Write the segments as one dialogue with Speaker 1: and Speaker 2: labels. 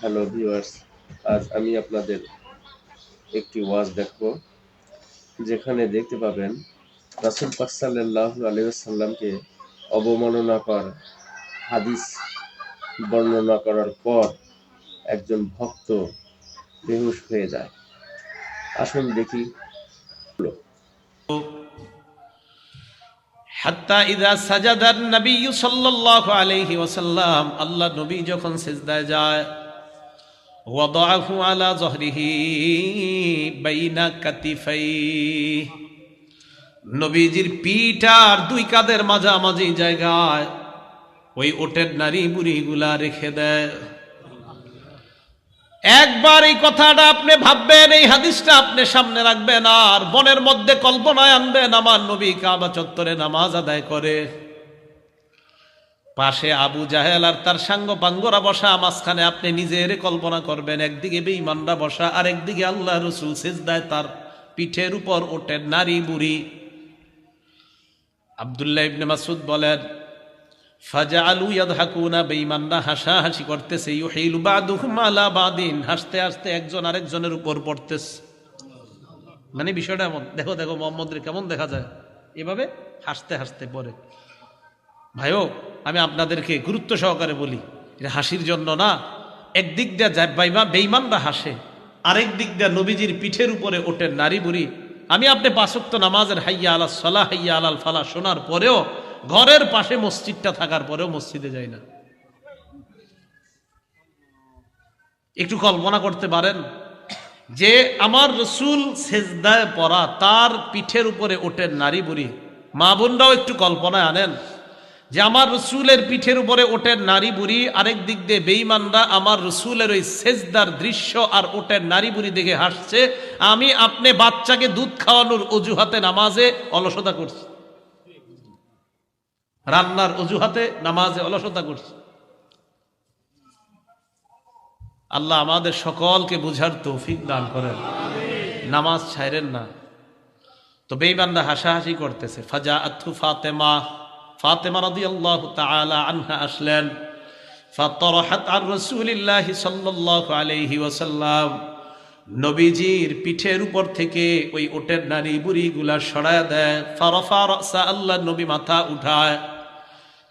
Speaker 1: Hello viewers আজ আমি আপনাদের একটি ওয়াজ দেখব, যেখানে দেখতে পাবেন রাসুল পাক সাল্লাহ আলিয়াল্লামকে অবমাননা কর হাদিস বর্ণনা করার পর একজন ভক্ত বেহুশ হয়ে যায়। আসুন দেখি।
Speaker 2: হাত্তা ইদা সাজাদার নবী সাল্লাল্লাহু আলাইহি ওয়াসাল্লাম, আল্লাহ নবী যখন সিজদায় যায় ওয়াদাহু আলা জহরিহি বাইনা কাতিফাই নবীজির পিঠ আর দুই কাদের মাঝামাঝি জায়গায় ওই ওটের নারী বুড়িগুলা রেখে দেয়। একবার এই কথাটা আপনি ভাববেন, এই হাদিসটা আপনি সামনে রাখবেন, আর বনের মধ্যে কল্পনায় আনবেন, আমার নবী কাবা চত্বরে নামাজ আদায় করে। পাশে আবু জাহেল আর তার সাঙ্গ পাঙ্গরা বসা, মাঝখানে আপনি নিজের কল্পনা করবেন, একদিকে বেঈমানরা বসা আর একদিকে আল্লাহ রসুল সেজদায় তার পিঠের উপর ওঠেন নারী বুড়ি আবদুল্লাহ ইবনে মাসুদ বলেন ফাজা আলু ইয়াদহাকুনা বেঈমানরা হাসাহাসি করতেছে, ইউহিলু বাদুহুম আলা বাদিন, হাসতে হাসতে একজন আরেকজনের উপর পড়তেছে। মানে বিষয়টা এমন, দেখো দেখো মোহাম্মদ রে কেমন দেখা যায়? এভাবে হাসতে হাসতে পড়ে। ভাইও আমি আপনাদেরকে গুরুত্ব সহকারে বলি, এটা হাসির জন্য না, একদিক দিয়ে বাইমা বেইমানরা হাসে, আরেক দিক দিয়ে নবীজির পিঠের উপরে ওঠে নারী বুড়ি আমি আপনি পাঁচক্ত নামাজের হাইয়া আলা সলা হাইয়া আলাল ফালা শোনার পরেও ঘরের পাশে মসজিদটা থাকার পরেও মসজিদে যাই না। একটু কল্পনা করতে পারেন যে আমার রসুল সেজদায় পড়া, তার পিঠের উপরে ওঠে নারী বুড়ি। মা বোনরাও একটু কল্পনায় আনেন যে আমার রসুলের পিঠের উপরে ওঠে নারী বুড়ি, আরেক দিক দিয়ে বেইমানরা আমার রসুলের ওই সেজদার দৃশ্য আর ওটের নারী বুড়ি দেখে হাসছে, আমি আপনি বাচ্চাকে দুধ খাওয়ানোর অজুহাতে নামাজে অলসতা করছি। রান্নার অজুহাতে নামাজে অলসতা করছি। আল্লাহ আমাদের সকলকে বুঝার তৌফিক দান করেন। নামাজ ছাইরেন না। তো বেইমানরা হাসাহাসি করতেছে। ফাজা আথু ফাতেমা। ফাতেমা রাদি আল্লাহ তালা আনহা আসলেন। ফাতরহাত আর রসুলিল্লাহ সাল্লাহ আলাইহি ওয়াসাল্লাম। নবীজির পিঠের উপর থেকে ওই ওটের নারী বুড়িগুলা সরায় দেয়। ফারফা রসা আল্লাহ নবী মাথা উঠায়।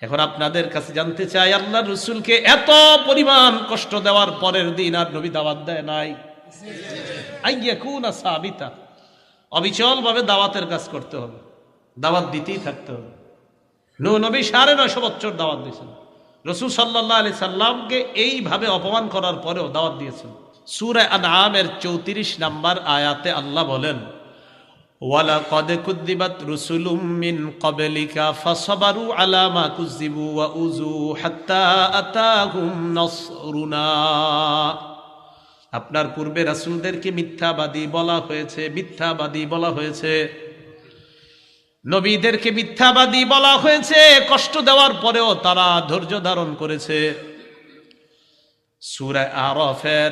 Speaker 2: এখন আপনাদের কাছে জানতে চাই আল্লাহ রসুলকে এত পরিমাণ কষ্ট দেওয়ার পরের দিন আর নবী দাওয়াত দেয় নাই। সাবিতা। অবিচল ভাবে দাওয়াতের কাজ করতে হবে। দাওয়াত দিতেই থাকতে হবে। নো, নবী সাড়ে নয়শো বছর দাওয়াত দিয়েছেন। রসুল সাল্লাহ আলি সাল্লামকে এইভাবে অপমান করার পরেও দাওয়াত দিয়েছেন। সুরে আনআমের চৌত্রিশ নাম্বার আয়াতে আল্লাহ বলেন ওয়ালাকদ কুদ্দিবাত রুসুলুম মিন ক্বাবলিকা ফাসাবারু আলা মা কুযিবু ওয়া উযু হাত্তা আতাহুম নাসরুনা। আপনার পূর্বে রাসূলদেরকে মিথ্যাবাদী বলা হয়েছে, মিথ্যাবাদী বলা হয়েছে। নবীদেরকে মিথ্যাবাদী বলা হয়েছে, কষ্ট দেওয়ার পরেও তারা ধৈর্য ধারণ করেছে। সূরা আরফের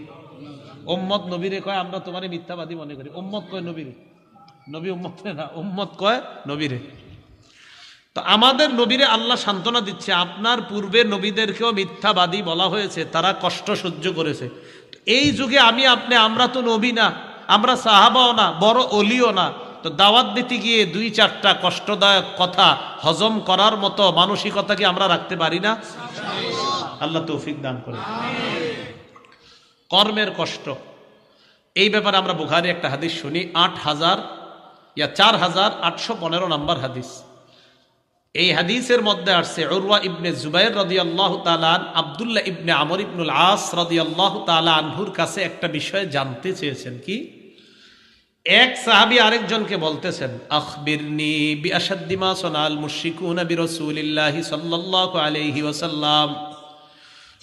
Speaker 2: ওম্মত নবীরে কয়, আমরা তোমারে মিথ্যাবাদী মনে করি। ওম্মত কয় নবীরে? নবী উম্মত না, উম্মত কয় নবীরে। তো আমাদের নবীরে আল্লাহ সান্ত্বনা দিচ্ছে, আপনার পূর্বে নবীদেরকেও মিথ্যাবাদী বলা হয়েছে, তারা কষ্ট সহ্য করেছে। এই যুগে আমি, আপনি, আমরা তো নবী না, আমরা সাহাবাও না, বড় অলিও না। তো দাওয়াত দিতে গিয়ে দুই চারটা কষ্টদায়ক কথা হজম করার মতো মানসিকতা কি আমরা রাখতে পারি না? আল্লাহ তৌফিক দান করে কর্মের কষ্ট। এই ব্যাপারে আমরা বুখারি একটা হাদিস শুনি, আট হাজার, ইয়া চার হাজার আটশো পনেরো নম্বর হাদিস। এই হাদিসের মধ্যে আসছে, উরওয়া ইবনে জুবাইর রদি আল্লাহ তালান আবদুল্লাহ ইবনে আমর ইবনুল আস রদি আল্লাহ তালা আনহুর কাছে একটা বিষয় জানতে চেয়েছেন কি? এক সাহাবি আরেকজনকে বলতেছেন, আখবিরনি বিআসাদ্দিমা সোনাল মুশরিকুন বি রাসূলিল্লাহি সাল্লাল্লাহু আলাইহি ওয়াসাল্লাম।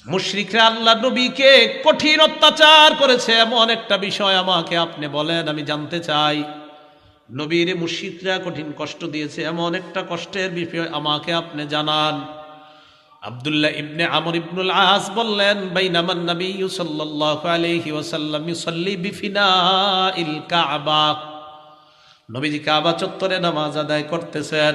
Speaker 2: মুশরিকরা আল্লাহ নবীকে কঠিন অত্যাচার করেছে, এমন একটা বিষয় আমাকে আপনি বলেন, আমি জানতে চাই। নবীর মুশরিকরা কঠিন কষ্ট দিয়েছে, এমন একটা কষ্টের বিষয় আমাকে আপনি জানান। আব্দুল্লাহ ইবনে আমর ইবনুল আস বললেন বাইনামান নবী সাল্লাল্লাহু আলাইহি ওয়াসাল্লাম ইউসাল্লি বিফিনাইল কাবা। নবীজি কাবা চত্বরে নামাজ আদায় করতেছেন।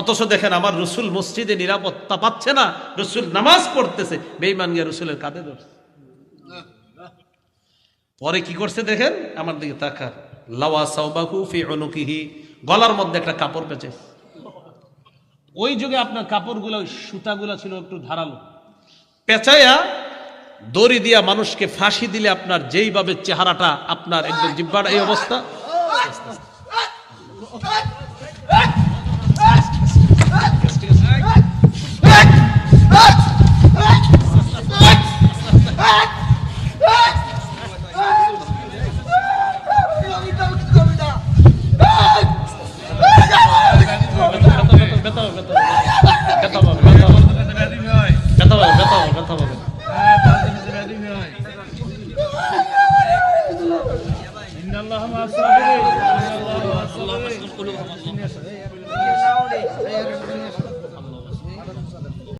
Speaker 2: অথচ দেখেন আমার রসুল মসজিদে নিরাপত্তা পাচ্ছে না, রসুল নামাজ পড়তেছে বেইমান গিয়া রসুলের কাঁধে ধরছে। পরে কি করছে দেখেন? আমার দিকে তাকার লাওয়া সাউবাহু ফি অনুকিহি গলার মধ্যে একটা কাপড় পেঁচে ওই যুগে আপনার কাপড়গুলো সুতাগুলো ছিল একটু ধারালো। পেঁচাইয়া দড়ি দিয়া মানুষকে ফাঁসি দিলে আপনার যেইভাবে চেহারাটা, আপনার একদম জিব্বাটা এই অবস্থা। İnnallâhı mâsâbirin.